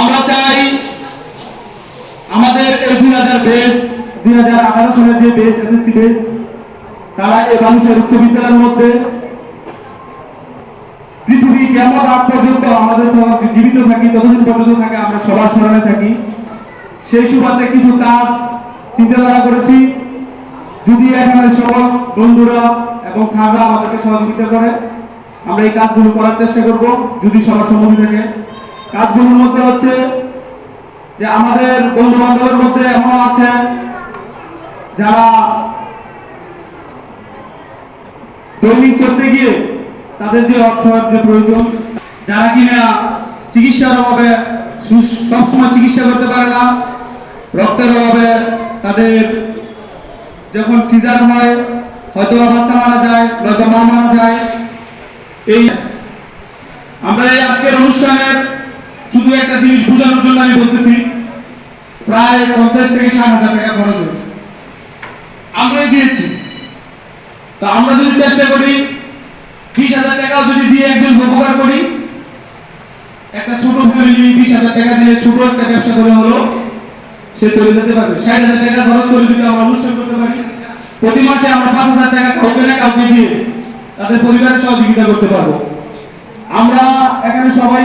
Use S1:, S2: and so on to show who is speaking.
S1: আমরা চাই আমাদের এই দুই হাজার বেস দুই হাজার আঠারো সালের যে বেস এসএসসি বেস তারা এই মানুষের উচ্চ বিদ্যালয়ের মধ্যে পৃথিবী কেমন আগ পর্যন্ত আমাদের জীবিত থাকি, ততদিন পর্যন্ত থাকে, আমরা সবার স্মরণে থাকি। সেই সুবাদে কিছু কাজ চিন্তাধারা করেছি। যদি এখানে সকল বন্ধুরা এবং স্যাররা আমাদেরকে সহযোগিতা করে আমরা এই কাজগুলো করার চেষ্টা করব, যদি সবার সম্মতি থাকে। কাজগুলোর মধ্যে হচ্ছে যে আমাদের বন্ধু বান্ধবের মধ্যে এমন আছে, যারা দৈনিক চলতে গিয়ে তাদের যে অর্থ, যে প্রয়োজন, যারা কিনা চিকিৎসার অভাবে সবসময় চিকিৎসা করতে পারে না, রক্তের অভাবে তাদের যখন সিজার হয় হয়তো বাচ্চা মারা যায়, নয়তো মা মারা যায় এই আমরা এই আজকের অনুষ্ঠানের শুধু একটা জিনিস বোঝানোর জন্য আমি বলতেছি, প্রায় পঞ্চাশ থেকে ষাট হাজার টাকা খরচ হয়েছে। আমরাই দিয়েছি। তা আমরা যদি চেষ্টা করি, বিশ হাজার টাকাও যদি দিয়ে একজন উপকার করি, একটা ছোট ফ্যামিলি বিশ হাজার টাকা দিয়ে ছোট একটা ব্যবসা করে হলো, সে চলে যেতে পারবে। ষাট হাজার টাকা খরচ করে যদি আমরা অনুষ্ঠান করতে পারি, প্রতি মাসে আমরা পাঁচ হাজার টাকা কাউকে না কাউকে দিয়ে তাদের পরিবারের সহযোগিতা করতে পারব। আমরা এখানে সবাই